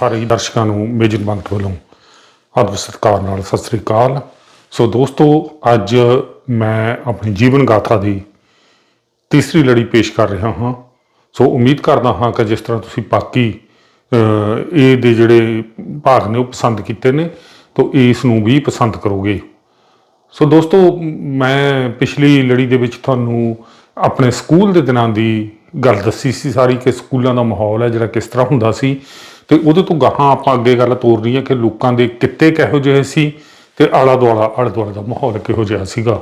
ਸਾਰੇ ਦਰਸ਼ਕਾਂ ਨੂੰ ਮੇਜਰ ਬੰਗਟ ਵੱਲੋਂ ਆਦਰ ਸਤਿਕਾਰ ਨਾਲ ਸਤਿ ਸ੍ਰੀ ਅਕਾਲ। ਸੋ ਦੋਸਤੋ ਅੱਜ ਮੈਂ ਆਪਣੀ ਜੀਵਨ ਗਾਥਾ ਦੀ ਤੀਸਰੀ ਲੜੀ ਪੇਸ਼ ਕਰ ਰਿਹਾ ਹਾਂ। ਸੋ ਉਮੀਦ ਕਰਦਾ ਹਾਂ ਕਿ ਜਿਸ ਤਰ੍ਹਾਂ ਤੁਸੀਂ ਬਾਕੀ ਅਹ, ਇਹ ਦੇ ਜਿਹੜੇ ਭਾਗ ਨੇ ਉਹ ਪਸੰਦ ਕੀਤੇ ਨੇ ਤਾਂ ਇਸ ਨੂੰ ਵੀ ਪਸੰਦ ਕਰੋਗੇ। ਸੋ ਦੋਸਤੋ ਮੈਂ ਪਿਛਲੀ ਲੜੀ ਦੇ ਵਿੱਚ ਤੁਹਾਨੂੰ ਆਪਣੇ ਸਕੂਲ ਦੇ ਦਿਨਾਂ ਦੀ ਗੱਲ ਦੱਸੀ ਸੀ ਸਾਰੀ ਕਿ ਸਕੂਲਾਂ ਦਾ ਮਾਹੌਲ ਹੈ ਜਿਹੜਾ ਕਿਸ ਤਰ੍ਹਾਂ ਹੁੰਦਾ ਸੀ। ਤੇ ਉਹਦੇ ਤੋਂ ਗਾਹਾਂ ਆਪਾਂ ਅੱਗੇ ਗੱਲ ਤੋਰ ਰਹੀ ਹੈ ਕਿ ਲੋਕਾਂ ਦੇ ਕਿੱਤੇ ਕਿਹੋ ਜਿਹੇ ਸੀ ਤੇ ਆਲਾ ਦੁਆਲਾ ਆਲੇ ਦੁਆਲੇ ਦਾ ਮਾਹੌਲ ਕਿਹੋ ਜਿਹਾ ਸੀਗਾ।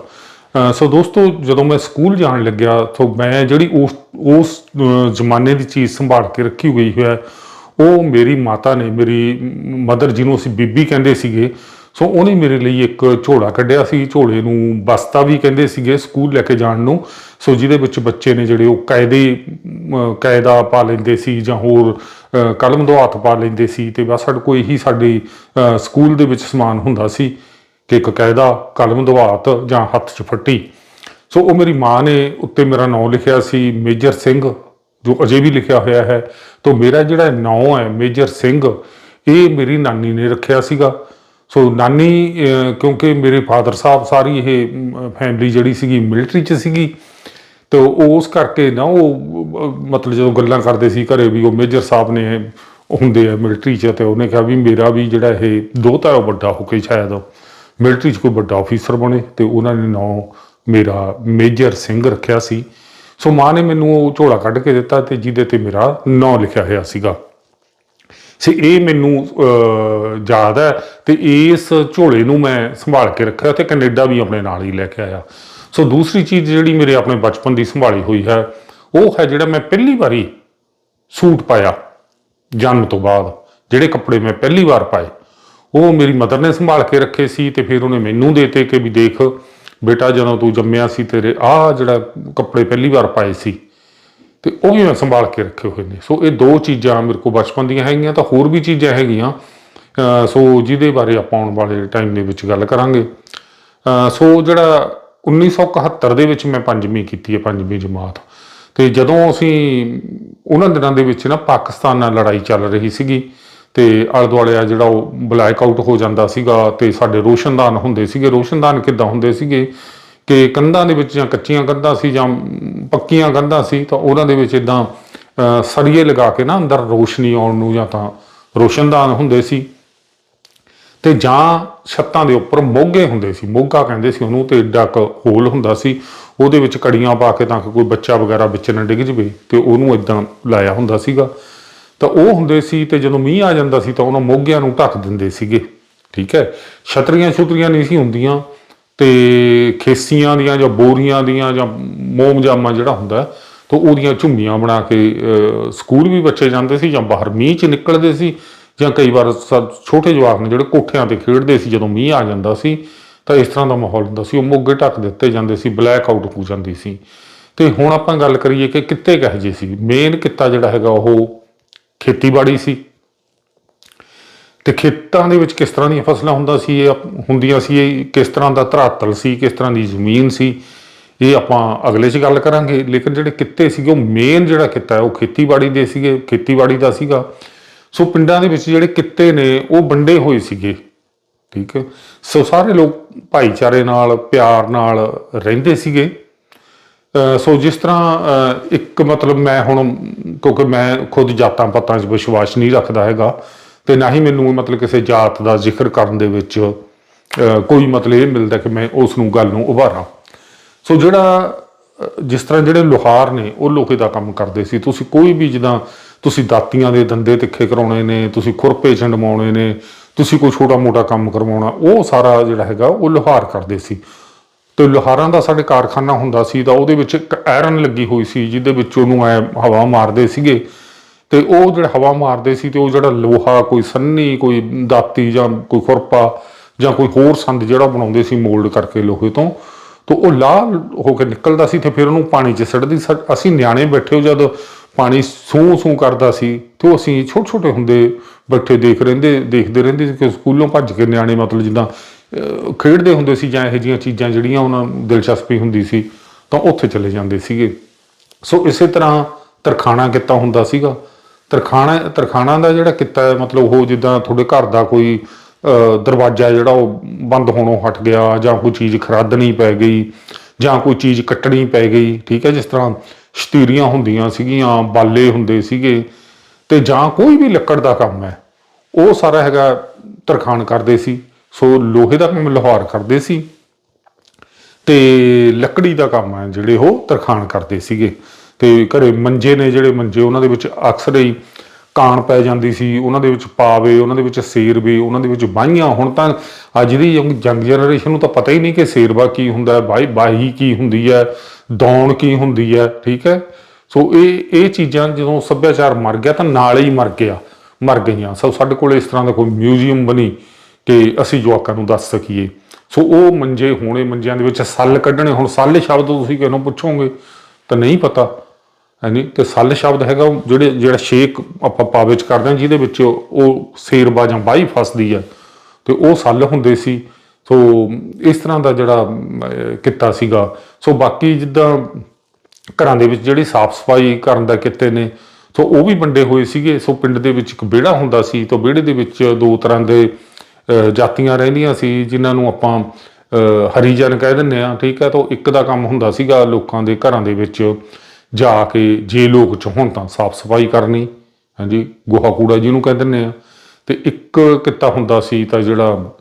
ਸੋ ਦੋਸਤੋ, ਜਦੋਂ ਮੈਂ ਸਕੂਲ ਜਾਣ ਲੱਗਿਆ, ਤਾਂ ਮੈਂ ਜਿਹੜੀ ਉਸ ਉਸ ਜ਼ਮਾਨੇ ਦੀ ਚੀਜ਼ ਸੰਭਾਲ ਕੇ ਰੱਖੀ ਹੋਈ ਹੈ, ਉਹ ਮੇਰੀ ਮਾਤਾ ਨੇ, ਮੇਰੀ ਮਦਰ ਜਿਹਨੂੰ ਅਸੀਂ ਬੀਬੀ ਕਹਿੰਦੇ ਸੀਗੇ, ਸੋ ਉਹਨੇ ਮੇਰੇ ਲਈ ਇੱਕ ਝੋਲਾ ਕੱਢਿਆ ਸੀ, ਝੋਲੇ ਨੂੰ ਬਸਤਾ ਵੀ ਕਹਿੰਦੇ ਸੀਗੇ ਸਕੂਲ ਲੈ ਕੇ ਜਾਣ ਨੂੰ। ਸੋ ਜਿਹਦੇ ਵਿੱਚ ਬੱਚੇ ਨੇ ਜਿਹੜੇ ਉਹ ਕਾਇਦੇ ਕਾਇਦਾ ਪਾ ਲੈਂਦੇ ਸੀ ਜਾਂ ਹੋਰ ਕਲਮ ਦੋ ਹੱਥ ਪਾ ਲੈਂਦੇ ਸੀ ਤੇ ਬਸ ਸਾਡੇ ਕੋਈ ਇਹੀ ਸਾਡੀ ਸਕੂਲ ਦੇ ਵਿੱਚ ਸਮਾਨ ਹੁੰਦਾ ਸੀ ਕਿ ਇੱਕ ਕਾਇਦਾ ਕਲਮ ਦਵਾਤ ਜਾਂ ਹੱਥ 'ਚ ਫੱਟੀ। ਸੋ ਉਹ ਮੇਰੀ ਮਾਂ ਨੇ ਉੱਤੇ ਮੇਰਾ ਨਾਮ ਲਿਖਿਆ ਸੀ, ਮੇਜਰ ਸਿੰਘ, ਜੋ ਅਜੇ ਵੀ ਲਿਖਿਆ ਹੋਇਆ ਹੈ। ਤੋਂ ਮੇਰਾ ਜਿਹੜਾ ਨਾਮ ਹੈ, ਮੇਜਰ ਸਿੰਘ, ਇਹ ਮੇਰੀ ਨਾਨੀ ਨੇ ਰੱਖਿਆ ਸੀਗਾ। ਸੋ ਨਾਨੀ ਕਿਉਂਕਿ ਮੇਰੇ ਫਾਦਰ ਸਾਹਿਬ ਸਾਰੀ ਇਹ ਫੈਮਿਲੀ ਜਿਹੜੀ ਸੀਗੀ ਮਿਲਟਰੀ 'ਚ ਸੀਗੀ। ਤੇ ਉਸ ਕਰਕੇ ਨਾ ਉਹ, ਮਤਲਬ ਜਦੋਂ ਗੱਲਾਂ ਕਰਦੇ ਸੀ ਘਰੇ ਵੀ ਉਹ ਮੇਜਰ ਸਾਹਿਬ ਨੇ ਹੁੰਦੇ ਆ ਮਿਲਟਰੀ 'ਚ ਤੇ ਉਹਨੇ ਕਿਹਾ ਵੀ ਮੇਰਾ ਵੀ ਜਿਹੜਾ ਇਹ ਦੋਤਾ ਹੈ ਉਹ ਵੱਡਾ ਹੋ ਕੇ ਸ਼ਾਇਦ ਮਿਲਟਰੀ 'ਚ ਕੋਈ ਵੱਡਾ ਅਫੀਸਰ ਬਣੇ ਤੇ ਉਹਨਾਂ ਨੇ ਨਾਂ ਮੇਰਾ ਮੇਜਰ ਸਿੰਘ ਰੱਖਿਆ ਸੀ। ਸੋ ਮਾਂ ਨੇ ਮੈਨੂੰ ਉਹ ਝੋਲਾ ਕੱਢ ਕੇ ਦਿੱਤਾ ਤੇ ਜਿਹਦੇ ਤੇ ਮੇਰਾ ਨਾਂ ਲਿਖਿਆ ਹੋਇਆ ਸੀਗਾ। ਸੇ ਇਹ ਮੈਨੂੰ ਯਾਦ ਹੈ ਤੇ ਇਸ ਝੋਲੇ ਨੂੰ ਮੈਂ ਸੰਭਾਲ ਕੇ ਰੱਖਿਆ ਤੇ ਕੈਨੇਡਾ ਵੀ ਆਪਣੇ ਨਾਲ ਹੀ ਲੈ ਕੇ ਆਇਆ। ਸੋ ਦੂਸਰੀ ਚੀਜ਼ ਜਿਹੜੀ ਮੇਰੇ ਆਪਣੇ ਬਚਪਨ ਦੀ ਸੰਭਾਲੀ ਹੋਈ ਹੈ, ਉਹ ਹੈ ਜਿਹੜਾ ਮੈਂ ਪਹਿਲੀ ਵਾਰੀ ਸੂਟ ਪਾਇਆ ਜਨਮ ਤੋਂ ਬਾਅਦ, ਜਿਹੜੇ ਕੱਪੜੇ ਮੈਂ ਪਹਿਲੀ ਵਾਰ ਪਾਏ, ਉਹ ਮੇਰੀ ਮਦਰ ਨੇ ਸੰਭਾਲ ਕੇ ਰੱਖੇ ਸੀ ਤੇ ਫਿਰ ਉਹਨੇ ਮੈਨੂੰ ਦੇਤੇ ਕਿ ਵੀ ਦੇਖ, ਬੇਟਾ ਜਦੋਂ ਤੂੰ ਜੰਮਿਆ ਸੀ ਤੇਰੇ ਆਹ ਜਿਹੜਾ ਕੱਪੜੇ ਪਹਿਲੀ ਵਾਰ ਪਾਏ ਸੀ, ਤੇ ਉਹ ਵੀ ਮੈਂ ਸੰਭਾਲ ਕੇ ਰੱਖੇ ਹੋਏ ਨੇ। ਸੋ ਇਹ ਦੋ ਚੀਜ਼ਾਂ ਮੇਰੇ ਕੋਲ ਬਚਪਨ ਦੀਆਂ ਹੈਗੀਆਂ, ਤਾਂ ਹੋਰ ਵੀ ਚੀਜ਼ਾਂ ਹੈਗੀਆਂ ਸੋ ਜਿਹਦੇ ਬਾਰੇ ਆਪਾਂ ਆਉਣ ਵਾਲੇ ਟਾਈਮ ਦੇ ਵਿੱਚ ਗੱਲ ਕਰਾਂਗੇ। ਸੋ ਜਿਹੜਾ 1971 ਦੇ ਵਿੱਚ ਮੈਂ ਪੰਜਵੀਂ ਕੀਤੀ ਹੈ, ਪੰਜਵੀਂ ਜਮਾਤ। ਤੇ ਜਦੋਂ ਅਸੀਂ ਉਹਨਾਂ ਦਿਨਾਂ ਦੇ ਵਿੱਚ ਨਾ ਪਾਕਿਸਤਾਨ ਨਾਲ ਲੜਾਈ ਚੱਲ ਰਹੀ ਸੀਗੀ ਤੇ ਆਲੇ ਦੁਆਲੇ ਆ ਜਿਹੜਾ ਉਹ ਬਲੈਕ ਆਊਟ ਹੋ ਜਾਂਦਾ ਸੀਗਾ ਤੇ ਸਾਡੇ ਰੋਸ਼ਨਦਾਨ ਹੁੰਦੇ ਸੀਗੇ। ਰੋਸ਼ਨਦਾਨ ਕਿੱਦਾਂ ਹੁੰਦੇ ਸੀਗੇ ਕਿ ਕੰਧਾਂ ਦੇ ਵਿੱਚ ਜਾਂ ਕੱਚੀਆਂ ਕੰਧਾਂ ਸੀ ਜਾਂ ਪੱਕੀਆਂ ਕੰਧਾਂ ਸੀ ਤਾਂ ਉਹਨਾਂ ਦੇ ਵਿੱਚ ਇਦਾਂ ਸਰੀਏ ਲਗਾ ਕੇ ਨਾ ਅੰਦਰ ਰੋਸ਼ਨੀ ਆਉਣ ਨੂੰ ਜਾਂ ਤਾਂ ਰੋਸ਼ਨਦਾਨ ਹੁੰਦੇ ਸੀ। ਤੇ ਜਾਂ ਛੱਤਾਂ ਦੇ ਉੱਪਰ ਮੋਗੇ ਹੁੰਦੇ ਸੀ, ਮੋਗਾ ਕਹਿੰਦੇ ਸੀ ਉਹਨੂੰ ਤੇ ਏਡਾ ਕੁ ਹੋਲ ਹੁੰਦਾ ਸੀ, ਉਹਦੇ ਵਿੱਚ ਕੜੀਆਂ ਪਾ ਕੇ ਤਾਂ ਕਿ ਕੋਈ ਬੱਚਾ ਵਗੈਰਾ ਵਿੱਚ ਨਾ ਡਿੱਗ ਜਵੇ ਤੇ ਉਹਨੂੰ ਇਦਾਂ ਲਾਇਆ ਹੁੰਦਾ ਸੀਗਾ। ਤਾਂ ਉਹ ਹੁੰਦੇ ਸੀ ਤੇ ਜਦੋਂ ਮੀਂਹ ਆ ਜਾਂਦਾ ਸੀ ਤਾਂ ਉਹਨਾਂ ਮੋਗਿਆਂ ਨੂੰ ਢੱਕ ਦਿੰਦੇ ਸੀਗੇ, ਠੀਕ ਹੈ? ਛਤਰੀਆਂ ਛੁਤਰੀਆਂ ਨਹੀਂ ਸੀ ਹੁੰਦੀਆਂ ਤੇ ਖੇਸੀਆਂ ਦੀਆਂ ਜਾਂ ਬੋਰੀਆਂ ਦੀਆਂ ਜਾਂ ਮੋਮਜਾਮਾ ਜਿਹੜਾ ਹੁੰਦਾ, ਤਾਂ ਉਹਦੀਆਂ ਝੁੰਮੀਆਂ ਬਣਾ ਕੇ ਸਕੂਲ ਵੀ ਬੱਚੇ ਜਾਂਦੇ ਸੀ ਜਾਂ ਬਾਹਰ ਮੀਂਹ 'ਚ ਨਿਕਲਦੇ ਸੀ ਜਾਂ ਕਈ ਵਾਰ ਸ- ਛੋਟੇ ਜਵਾਕ ਨੇ ਜਿਹੜੇ ਕੋਠਿਆਂ ਤੇ ਖੇਡਦੇ ਸੀ, ਜਦੋਂ ਮੀਂਹ ਆ ਜਾਂਦਾ ਸੀ, ਤਾਂ ਇਸ ਤਰ੍ਹਾਂ ਦਾ ਮਾਹੌਲ ਹੁੰਦਾ ਸੀ। ਉਹ ਮੋਗੇ ਢੱਕ ਦਿੱਤੇ ਜਾਂਦੇ ਸੀ ਬਲੈਕ ਆਊਟ ਹੋ ਜਾਂਦੀ ਸੀ। ਤੇ ਹੁਣ ਆਪਾਂ ਗੱਲ ਕਰੀਏ ਕਿ ਕਿੱਤੇ ਕਹੇ ਜੇ ਸੀ। ਮੇਨ ਕਿੱਤਾ ਜਿਹੜਾ ਹੈਗਾ, ਉਹ ਖੇਤੀਬਾੜੀ ਸੀ। ਤੇ ਖੇਤਾਂ ਦੇ ਵਿੱਚ ਕਿਸ ਤਰ੍ਹਾਂ ਦੀਆਂ ਫਸਲਾਂ ਹੁੰਦਾ ਸੀ, ਇਹ ਹੁੰਦੀਆਂ ਸੀ, ਇਹ ਕਿਸ ਤਰ੍ਹਾਂ ਦਾ ਧਰਾਤਲ ਸੀ, ਕਿਸ ਤਰ੍ਹਾਂ ਦੀ ਜ਼ਮੀਨ ਸੀ, ਇਹ ਆਪਾਂ ਅਗਲੇ 'ਚ ਗੱਲ ਕਰਾਂਗੇ। ਲੇਕਿਨ ਜਿਹੜੇ ਕਿੱਤੇ ਸੀਗੇ, ਉਹ ਮੇਨ ਜਿਹੜਾ ਕਿੱਤਾ ਹੈ, ਉਹ ਖੇਤੀਬਾੜੀ ਦੇ ਸੀਗੇ। ਖੇਤੀਬਾੜੀ ਦਾ ਸੀਗਾ। ਸੋ ਪਿੰਡਾਂ ਦੇ ਵਿੱਚ ਜਿਹੜੇ ਕਿੱਤੇ ਨੇ, ਉਹ ਵੰਡੇ ਹੋਏ ਸੀਗੇ। ਠੀਕ ਹੈ? ਸੋ ਸਾਰੇ ਲੋਕ ਭਾਈਚਾਰੇ ਨਾਲ, ਪਿਆਰ ਨਾਲ ਰਹਿੰਦੇ ਸੀਗੇ। ਸੋ ਜਿਸ ਤਰ੍ਹਾਂ ਇੱਕ ਮਤਲਬ ਮੈਂ ਹੁਣ, ਕਿਉਂਕਿ ਮੈਂ ਖੁਦ ਜਾਤਾਂ ਪਾਤਾਂ 'ਚ ਵਿਸ਼ਵਾਸ ਨਹੀਂ ਰੱਖਦਾ ਹੈਗਾ, ਤੇ ਨਾ ਹੀ ਮੈਨੂੰ ਮਤਲਬ ਕਿਸੇ ਜਾਤ ਦਾ ਜ਼ਿਕਰ ਕਰਨ ਦੇ ਵਿੱਚ ਕੋਈ ਮਤਲਬ ਇਹ ਮਿਲਦਾ ਕਿ ਮੈਂ ਉਸ ਨੂੰ, ਗੱਲ ਨੂੰ ਉਭਾਰਾਂ। ਸੋ ਜਿਹੜਾ ਜਿਸ ਤਰ੍ਹਾਂ ਜਿਹੜੇ ਲੋਹਾਰ ਨੇ, ਉਹ ਲੋਹੇ ਦਾ ਕੰਮ ਕਰਦੇ ਸੀ। ਤੁਸੀਂ ਕੋਈ ਵੀ ਜਿੱਦਾਂ ਤੁਸੀਂ ਦਾਤੀਆਂ ਦੇ ਦੰਦੇ ਤਿੱਖੇ ਕਰਾਉਣੇ ਨੇ, ਤੁਸੀਂ ਖੁਰਪੇ ਛੰਡਵਾਉਣੇ ਨੇ, ਤੁਸੀਂ ਕੋਈ ਛੋਟਾ ਮੋਟਾ ਕੰਮ ਕਰਵਾਉਣਾ, ਉਹ ਸਾਰਾ ਜਿਹੜਾ ਹੈਗਾ ਉਹ ਲੋਹਾਰ ਕਰਦੇ ਸੀ। ਤੇ ਲੋਹਾਰਾਂ ਦਾ ਸਾਡੇ ਕਾਰਖਾਨਾ ਹੁੰਦਾ ਸੀ ਤਾਂ ਉਹਦੇ ਵਿੱਚ ਇੱਕ ਆਇਰਨ ਲੱਗੀ ਹੋਈ ਸੀ ਜਿਹਦੇ ਵਿੱਚ ਉਹਨੂੰ ਐ ਹਵਾ ਮਾਰਦੇ ਸੀਗੇ। ਤੇ ਉਹ ਜਿਹੜਾ ਹਵਾ ਮਾਰਦੇ ਸੀ ਤੇ ਉਹ ਜਿਹੜਾ ਲੋਹਾ, ਕੋਈ ਸੰਨੀ, ਕੋਈ ਦਾਤੀ ਜਾਂ ਕੋਈ ਖੁਰਪਾ ਜਾਂ ਕੋਈ ਹੋਰ ਸੰਦ ਜਿਹੜਾ ਬਣਾਉਂਦੇ ਸੀ ਮੋਲਡ ਕਰਕੇ ਲੋਹੇ ਤੋਂ, ਤਾਂ ਉਹ ਲਾਲ ਹੋ ਕੇ ਨਿਕਲਦਾ ਸੀ ਤੇ ਫਿਰ ਉਹਨੂੰ ਪਾਣੀ 'ਚ ਸਿੱਟਦੀ ਸਾ- ਅਸੀਂ ਨਿਆਣੇ ਬੈਠੇ ਹੋ ਜਦ ਪਾਣੀ ਸੂ ਸੂ ਕਰਦਾ ਸੀ ਤੇ ਉਹ ਅਸੀਂ ਛੋਟੇ ਛੋਟੇ ਹੁੰਦੇ ਬੈਠੇ ਦੇਖ ਰਹਿੰਦੇ, ਦੇਖਦੇ ਰਹਿੰਦੇ ਸੀ ਕਿ ਸਕੂਲੋਂ ਭੱਜ ਕੇ ਨਿਆਣੇ ਮਤਲਬ ਜਿੱਦਾਂ ਖੇਡਦੇ ਹੁੰਦੇ ਸੀ ਜਾਂ ਇਹੋ ਜਿਹੀਆਂ ਚੀਜ਼ਾਂ ਜਿਹੜੀਆਂ ਉਹਨਾਂ ਨੂੰ ਦਿਲਚਸਪੀ ਹੁੰਦੀ ਸੀ, ਤਾਂ ਉੱਥੇ ਚਲੇ ਜਾਂਦੇ ਸੀਗੇ। ਸੋ ਇਸੇ ਤਰ੍ਹਾਂ ਤਰਖਾਣਾ ਕਿੱਤਾ ਹੁੰਦਾ ਸੀਗਾ। ਤਰਖਾਣਾ ਤਰਖਾਣਾ ਦਾ ਜਿਹੜਾ ਕਿੱਤਾ ਹੈ, ਮਤਲਬ ਉਹ ਜਿੱਦਾਂ ਤੁਹਾਡੇ ਘਰ ਦਾ ਕੋਈ ਦਰਵਾਜ਼ਾ ਜਿਹੜਾ ਉਹ ਬੰਦ ਹੋਣੋਂ ਹਟ ਗਿਆ ਜਾਂ ਕੋਈ ਚੀਜ਼ ਖਰਾਦਣੀ ਪੈ ਗਈ ਜਾਂ ਕੋਈ ਚੀਜ਼ ਕੱਟਣੀ ਪੈ ਗਈ, ਠੀਕ ਹੈ, ਜਿਸ ਤਰ੍ਹਾਂ ਸ਼ਤੀਰੀਆਂ ਹੁੰਦੀਆਂ ਸੀਗੀਆਂ, ਬਾਲੇ ਹੁੰਦੇ ਸੀਗੇ ਤੇ ਜਾਂ ਕੋਈ ਵੀ ਲੱਕੜ ਦਾ ਕੰਮ ਹੈ, ਉਹ ਸਾਰਾ ਹੈਗਾ ਤਰਖਾਣ ਕਰਦੇ ਸੀ, ਸੋ ਲੋਹੇ ਦਾ ਕੰਮ ਲੋਹਾਰ ਕਰਦੇ ਸੀ ਤੇ ਲੱਕੜੀ ਦਾ ਕੰਮ ਹੈ ਜਿਹੜੇ ਉਹ ਤਰਖਾਣ ਕਰਦੇ ਸੀਗੇ ਤੇ ਘਰੇ ਮੰਜੇ ਨੇ ਜਿਹੜੇ ਮੰਜੇ ਉਹਨਾਂ ਦੇ ਵਿੱਚ ਅਕਸਰ ਹੀ ਕਾਣ ਪੈ ਜਾਂਦੀ ਸੀ, ਉਹਨਾਂ ਦੇ ਵਿੱਚ ਪਾਵੇ, ਉਹਨਾਂ ਦੇ ਵਿੱਚ ਸੇਰਵੇ ਉਹਨਾਂ ਦੇ ਵਿੱਚ ਬਾਹੀਆਂ। ਹੁਣ ਤਾਂ ਅੱਜ ਦੀ ਯੰਗ ਜਨਰੇਸ਼ਨ ਨੂੰ ਤਾਂ ਪਤਾ ਹੀ ਨਹੀਂ ਕਿ ਸੇਰਵਾ ਕੀ ਹੁੰਦਾ ਹੈ ਬਾਈ ਬਾਹੀ ਕੀ ਹੁੰਦੀ ਹੈ, ਦੌਣ ਕੀ ਹੁੰਦੀ ਹੈ, ਠੀਕ ਹੈ? ਸੋ ਇਹ ਇਹ ਚੀਜ਼ਾਂ ਜਦੋਂ ਸੱਭਿਆਚਾਰ ਮਰ ਗਿਆ ਤਾਂ ਨਾਲ ਹੀ ਮਰ ਗਿਆ, ਮਰ ਗਈਆਂ। ਸੋ ਸਾਡੇ ਕੋਲ ਇਸ ਤਰ੍ਹਾਂ ਦਾ ਕੋਈ ਮਿਊਜ਼ੀਅਮ ਬਣੀ ਕਿ ਅਸੀਂ ਜਵਾਕਾਂ ਨੂੰ ਦੱਸ ਸਕੀਏ। ਸੋ ਉਹ ਮੰਜੇ, ਹੋਣੇ ਮੰਜਿਆਂ ਦੇ ਵਿੱਚ ਸੱਲ ਕੱਢਣੇ। ਹੁਣ ਸੱਲ ਸ਼ਬਦ ਤੁਸੀਂ ਕਿਹਨੂੰ ਪੁੱਛੋਗੇ? ਤਾਂ ਨਹੀਂ ਪਤਾ। ਹਾਂਜੀ ਤੇ ਸੱਲ ਸ਼ਬਦ ਹੈਗਾ ਉਹ ਜਿਹੜੇ, ਜਿਹੜਾ ਸ਼ੇਕ ਆਪਾਂ ਪਾਵੇ ਚ ਕਰਦੇ ਹਾਂ, ਜਿਹਦੇ ਵਿੱਚ ਉਹ ਸੇਰਬਾ ਜਾਂ ਬਾਈ ਫਸਦੀ ਹੈ ਤੇ ਉਹ ਸੱਲ ਹੁੰਦੇ ਸੀ। ਸੋ ਇਸ ਤਰ੍ਹਾਂ ਦਾ ਜਿਹੜਾ ਕਿੱਤਾ ਸੀਗਾ। ਸੋ ਬਾਕੀ ਜਿੱਦਾਂ ਘਰਾਂ ਦੇ ਵਿੱਚ ਜਿਹੜੀ ਸਾਫ਼ ਸਫ਼ਾਈ ਕਰਨ ਦਾ ਕਿੱਤੇ ਨੇ, ਸੋ ਉਹ ਵੀ ਵੰਡੇ ਹੋਏ ਸੀਗੇ। ਸੋ ਪਿੰਡ ਦੇ ਵਿੱਚ ਇੱਕ ਵਿਹੜਾ ਹੁੰਦਾ ਸੀ, ਤਾਂ ਵਿਹੜੇ ਦੇ ਵਿੱਚ ਦੋ ਤਰ੍ਹਾਂ ਦੇ ਜਾਤੀਆਂ ਰਹਿੰਦੀਆਂ ਸੀ, ਜਿਨ੍ਹਾਂ ਨੂੰ ਆਪਾਂ ਹਰੀਜਨ ਕਹਿ ਦਿੰਦੇ ਆ ਠੀਕ ਹੈ? ਤਾਂ ਇੱਕ ਦਾ ਕੰਮ ਹੁੰਦਾ ਸੀਗਾ ਲੋਕਾਂ ਦੇ ਘਰਾਂ ਦੇ ਵਿੱਚ। ਜਾ ਕੇ ਜੇ ਲੋਕ ਚਾਹੁਣ ਤਾਂ ਸਾਫ਼ ਸਫ਼ਾਈ ਕਰਨੀ, ਹਾਂਜੀ, ਗੋਹਾ ਕੂੜਾ ਜਿਹਨੂੰ ਕਹਿ ਦਿੰਦੇ ਆ। ਤੇ ਇੱਕ ਕਿੱਤਾ ਹੁੰਦਾ ਸੀ ਤਾਂ ਜਿਹੜਾ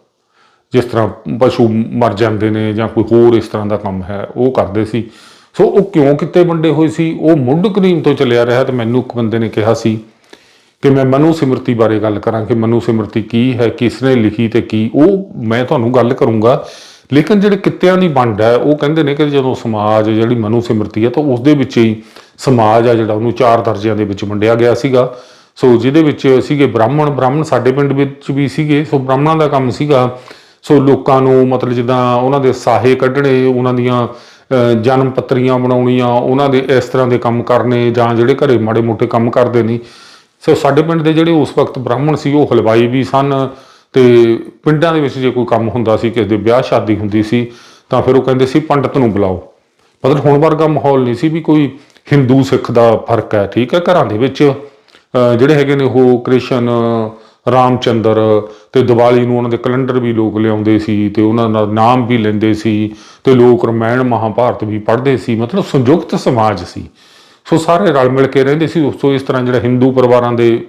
ਜਿਸ ਤਰ੍ਹਾਂ ਪਸ਼ੂ ਮਰ ਜਾਂਦੇ ਨੇ ਜਾਂ ਕੋਈ ਹੋਰ ਇਸ ਤਰ੍ਹਾਂ ਦਾ ਕੰਮ ਹੈ, ਉਹ ਕਰਦੇ ਸੀ। ਸੋ ਉਹ ਕਿਉਂ ਕਿਤੇ ਵੰਡੇ ਹੋਏ ਸੀ? ਉਹ ਮੁੱਢ ਕਰੀਮ ਤੋਂ ਚੱਲਿਆ ਰਿਹਾ ਤੇ ਮੈਨੂੰ ਇੱਕ ਬੰਦੇ ਨੇ ਕਿਹਾ ਸੀ ਕਿ ਮੈਂ ਮਨੂ ਸਿਮਰਤੀ ਬਾਰੇ ਗੱਲ ਕਰਾਂ ਕਿ ਮਨੂ ਸਿਮਰਤੀ ਕੀ ਹੈ ਕਿਸ ਨੇ ਲਿਖੀ ਤੇ ਕੀ? ਉਹ ਮੈਂ ਤੁਹਾਨੂੰ ਗੱਲ ਕਰੂੰਗਾ ਲੇਕਿਨ ਜਿਹੜੇ ਕਿੱਤਿਆਂ ਦੀ ਵੰਡ ਹੈ, ਉਹ ਕਹਿੰਦੇ ਨੇ ਕਿ ਜਦੋਂ ਸਮਾਜ ਜਿਹੜੀ ਮਨੂ ਸਿਮਰਤੀ ਹੈ ਤਾਂ ਉਸ ਦੇ ਵਿੱਚ ਹੀ ਸਮਾਜ ਆ ਜਿਹੜਾ ਉਹਨੂੰ ਚਾਰ ਦਰਜਿਆਂ ਦੇ ਵਿੱਚ ਵੰਡਿਆ ਗਿਆ ਸੀਗਾ। ਸੋ ਜਿਹਦੇ ਵਿੱਚ ਸੀਗੇ ਬ੍ਰਾਹਮਣ ਬ੍ਰਾਹਮਣ ਸਾਡੇ ਪਿੰਡ ਵਿੱਚ ਵੀ ਸੀਗੇ, ਸੋ ਬ੍ਰਾਹਮਣਾਂ ਦਾ ਕੰਮ ਸੀਗਾ। ਸੋ ਲੋਕਾਂ ਨੂੰ ਮਤਲਬ ਜਿੱਦਾਂ ਉਹਨਾਂ ਦੇ ਸਾਹੇ ਕੱਢਣੇ, ਉਹਨਾਂ ਦੀਆਂ ਜਨਮ ਪੱਤਰੀਆਂ ਬਣਾਉਣੀਆਂ, ਉਹਨਾਂ ਦੇ ਇਸ ਤਰ੍ਹਾਂ ਦੇ ਕੰਮ ਕਰਨੇ ਜਾਂ ਜਿਹੜੇ ਘਰੇ ਮਾੜੇ ਮੋਟੇ ਕੰਮ ਕਰਦੇ ਨਹੀਂ ਸੋ ਸਾਡੇ ਪਿੰਡ ਦੇ ਜਿਹੜੇ ਉਸ ਵਕਤ ਬ੍ਰਾਹਮਣ ਸੀ, ਉਹ ਹਲਵਾਈ ਵੀ ਸਨ ਤੇ ਪਿੰਡਾਂ ਦੇ ਵਿੱਚ ਜੇ ਕੋਈ ਕੰਮ ਹੁੰਦਾ ਸੀ, ਕਿਸੇ ਦੇ ਵਿਆਹ ਸ਼ਾਦੀ ਹੁੰਦੀ ਸੀ, ਤਾਂ ਫਿਰ ਉਹ ਕਹਿੰਦੇ ਸੀ, ਪੰਡਤ ਨੂੰ ਬੁਲਾਓ। ਮਤਲਬ ਹੁਣ ਵਰਗਾ ਮਾਹੌਲ ਨਹੀਂ ਸੀ ਵੀ ਕੋਈ ਹਿੰਦੂ ਸਿੱਖ ਦਾ ਫ਼ਰਕ ਹੈ, ਠੀਕ ਹੈ? ਘਰਾਂ ਦੇ ਵਿੱਚ ਜਿਹੜੇ ਹੈਗੇ ਨੇ ਉਹ ਕ੍ਰਿਸ਼ਨ, ਰਾਮਚੰਦਰ ਤੇ ਦੀਵਾਲੀ ਨੂੰ ਉਹਨਾਂ ਦੇ ਕੈਲੰਡਰ ਵੀ ਲੋਕ ਲਿਆਉਂਦੇ ਸੀ ਤੇ ਉਹਨਾਂ ਦਾ ਨਾਮ ਵੀ ਲੈਂਦੇ ਸੀ ਤੇ ਲੋਕ ਰਮਾਇਣ ਮਹਾਭਾਰਤ ਵੀ ਪੜ੍ਹਦੇ ਸੀ, ਮਤਲਬ ਸੰਯੁਕਤ ਸਮਾਜ ਸੀ। ਸੋ ਸਾਰੇ ਰਲ ਮਿਲ ਕੇ ਰਹਿੰਦੇ ਸੀ, ਉਸ ਤੋਂ ਇਸ ਤਰ੍ਹਾਂ ਜਿਹੜਾ ਹਿੰਦੂ ਪਰਿਵਾਰਾਂ ਦੇ